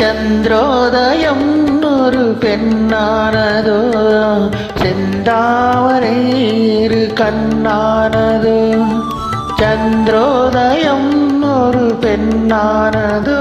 ചന്ദ്രോദയം ഒരു പെണ്ണാനതോ ചെന്താമരേറ് കണ്ണാനതോ ചന്ദ്രോദയം ഒരു പെണ്ണാനതോ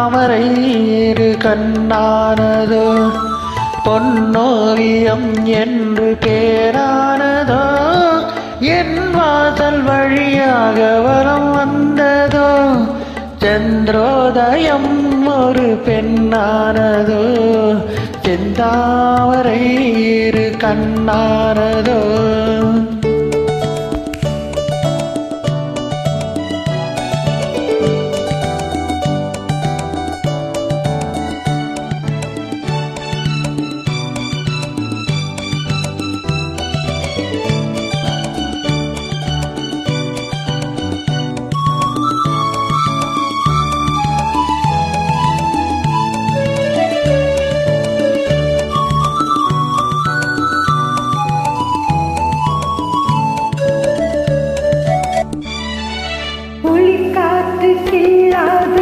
ചെന്താമരേറ് കണ്ണാനതോ பொன்னோவியம் என்று பேரானதோ என் வாசல் வழியாக வரம் வந்ததோ சந்திரோதயம் ஒரு பெண்ணானதோ செந்தாவரை இரு கண்ணானதோ. ஒளிக்காற்று கிள்ளாத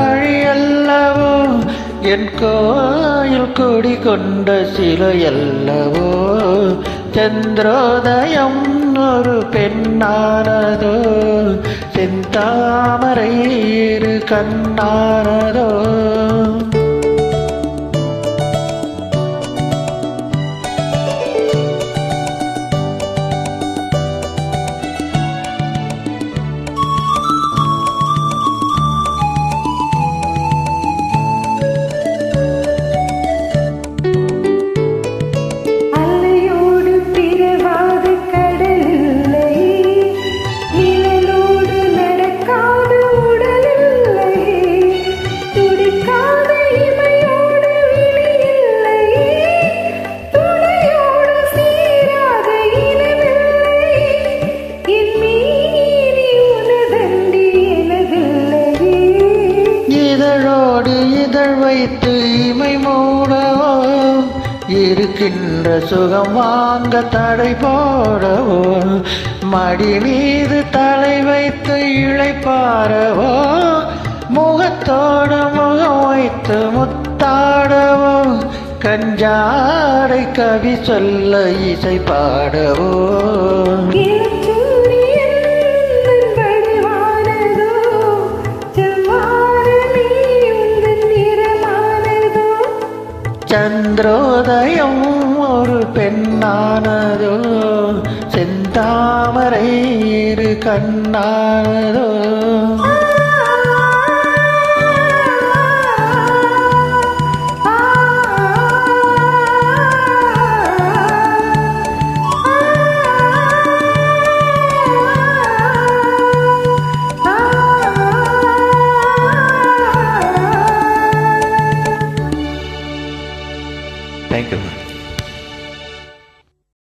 என் கோயில் குடி கொண்ட சிலையல்லவோ? சந்திரோதயம் ஒரு பெண்ணானதோ? செந்தாமரை இரு கண்ணானதோ? இருக்கின்ற சுகம் வாங்க தடை போடவோ மடி மீது தலை வைத்து இழைப்பாரவோ முகத்தோடு முகம் வைத்து முத்தாடவோ கஞ்சாடை கவி சொல்ல இசை பாடவோ ஒரு பெண்ணானதோ செந்தாமரை இரு கண்ணானதோ.